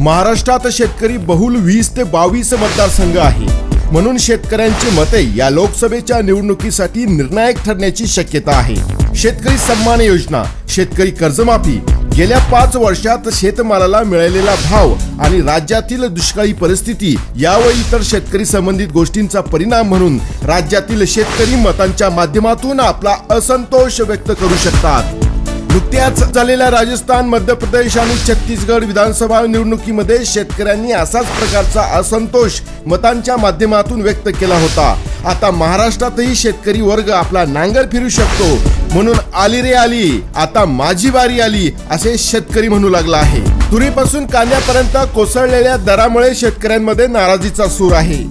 महाराष्ट्रात शेतकरी बहुल वीस ते बावीस मतदारसंघ आहे. म्हणून शेतकऱ्यांची मते या लोकसभेच्या निवडणुकीसाठी निर्णायक ठरण्याची शक्यता आहे. शेतकरी सन्मान योजना शेतकरी कर्जमाफी गेल्या पाच वर्षात शेतमालाला मिळालेला भाव आणि राज्यातील दुष्काळी परिस्थिती यावर इतर शेतकरी संबंधित गोष्टींचा परिणाम म्हणून राज्यातील शेतकरी मतांच्या माध्यमातून आपला असंतोष व्यक्त करू शकतात. नुकत्याच झालेल्या राजस्थान मध्य प्रदेश आणि छत्तीसगड विधानसभा निवडणुकीमध्ये शेतकऱ्यांनी असाच प्रकारचा असंतोष मतांच्या माध्यमातून व्यक्त केला होता. आता महाराष्ट्रातही शेतकरी वर्ग आपला नांगर फिरू शकतो. म्हणून आली रे आली आता माझी बारी आली असे शेतकरी म्हणू लागला आहे. तुरीपासून कांद्यापर्यंत कोसळलेल्या दरामुळे शेतकऱ्यांमध्ये नाराजीचा सूर आहे.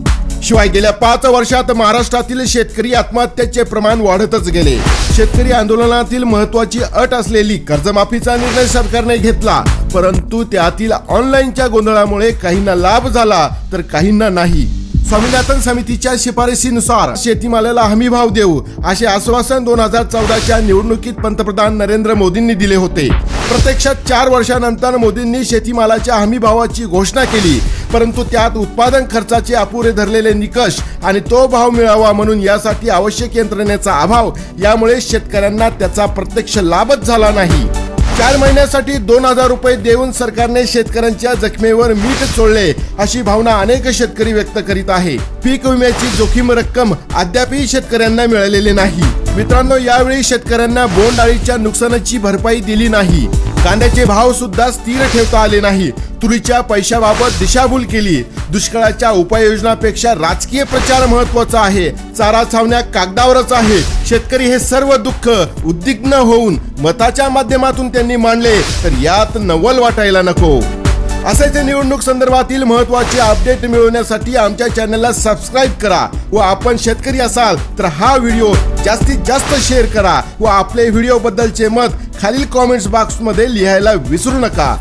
शिवाय गेल्या पाच वर्षात महाराष्ट्रातील शेतकरी आत्महत्येचे प्रमाण वाढतच गेले. शेतकरी आंदोलनातील महत्वाची अट असलेली कर्जमाफीचा निर्णय सरकारने घेतला परंतु त्यातील ऑनलाईनच्या गोंधळामुळे काहींना लाभ झाला तर काहींना नाही. स्वामीनाथन समितीच्या शिफारशीनुसार शेतीमालाला हमी भाव देऊ असे आश्वासन दोन हजार चौदाच्या निवडणुकीत पंतप्रधान नरेंद्र मोदींनी दिले होते. प्रत्यक्षात चार वर्षानंतर मोदींनी शेतीमालाच्या हमी भावाची घोषणा केली. परंतु त्यात उत्पादन खर्चाचे अपुरे धरलेले निकष आणि तो भाव मिळावा म्हणून यासाठी आवश्यक यंत्रणेचा अभाव यामुळे शेतकऱ्यांना त्याचा प्रत्यक्ष लाभच झाला नाही. चार महिन्यासाठी दोन हजार रुपये देऊन सरकारने शेतकऱ्यांच्या जखमेवर मीठ चोळले अशी भावना अनेक शेतकरी व्यक्त करीत आहे. पीक विम्याची जोखीम रक्कम अद्यापही शेतकऱ्यांना मिळालेली नाही. मित्रांनो यावेळी शेतकऱ्यांना बोंड नुकसानाची भरपाई दिली नाही. कांद्याचे भाव सुद्धा स्थिर ठेवता आले नाही. तुरीच्या पैशाबाबत दिशाभूल केली. दुष्काळाच्या उपाययोजनापेक्षा राजकीय प्रचार महत्त्वाचा आहे. चारा छावण्या कागदावरच आहे. शेतकरी हे सर्व दुःख उद्विग्न होऊन मताच्या माध्यमातून त्यांनी मांडले. तर यात नवल वाटायला नको. असेच निवडणूक संदर्भातील महत्त्वाचे अपडेट मिळवण्यासाठी आमच्या चॅनलला सबस्क्राईब करा व आपण शेतकरी असाल तर हा व्हिडिओ जास्तीत जास्त शेअर करा व आपले व्हिडिओ बद्दलचे मत खालील कॉमेंट्स बॉक्समध्ये लिहायला विसरू नका.